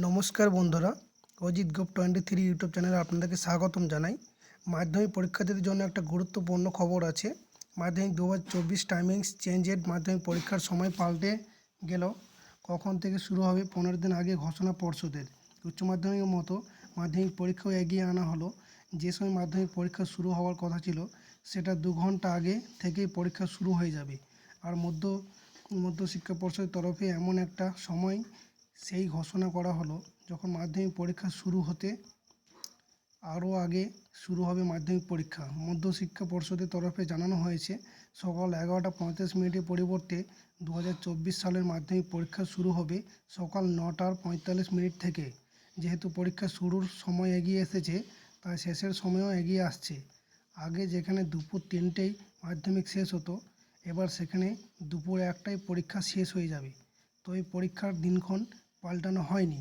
নমস্কার বন্ধুরা, Ajit Gop twenty three YouTube চ্যানেলে আপনাদেরকে স্বাগতম জানাই। মাধ্যমিক পরীক্ষার্থীদের জন্য একটা গুরুত্বপূর্ণ খবর আছে। মাধ্যমিক দু চব্বিশ টাইমিংস চেঞ্জের মাধ্যমিক পরীক্ষার সময় পাল্টে গেল। কখন থেকে শুরু হবে পনেরো দিন আগে ঘোষণা পর্ষদের। উচ্চ মাধ্যমিকের মতো মাধ্যমিক পরীক্ষাও এগিয়ে আনা হলো। যে সময় মাধ্যমিক পরীক্ষা শুরু হওয়ার কথা ছিল, সেটা দু ঘণ্টা আগে থেকেই পরীক্ষা শুরু হয়ে যাবে। আর মধ্য মধ্য শিক্ষা পর্ষদের তরফে এমন একটা সময় সেই ঘোষণা করা হলো যখন মাধ্যমিক পরীক্ষা শুরু হতে আরও আগে শুরু হবে মাধ্যমিক পরীক্ষা। মধ্য শিক্ষা পর্ষদের তরফে জানানো হয়েছে, সকাল এগারোটা পঁয়ত্রিশ মিনিটের পরিবর্তে দু হাজার চব্বিশ সালের মাধ্যমিক পরীক্ষা শুরু হবে সকাল নটার পঁয়তাল্লিশ মিনিট থেকে। যেহেতু পরীক্ষা শুরুর সময় এগিয়ে এসেছে, তাই শেষের সময়ও এগিয়ে আসছে। আগে যেখানে দুপুর তিনটেই মাধ্যমিক শেষ হতো, এবার সেখানে দুপুর একটায় পরীক্ষা শেষ হয়ে যাবে। তো এই পরীক্ষার দিনক্ষণ পাল্টানো হয়নি।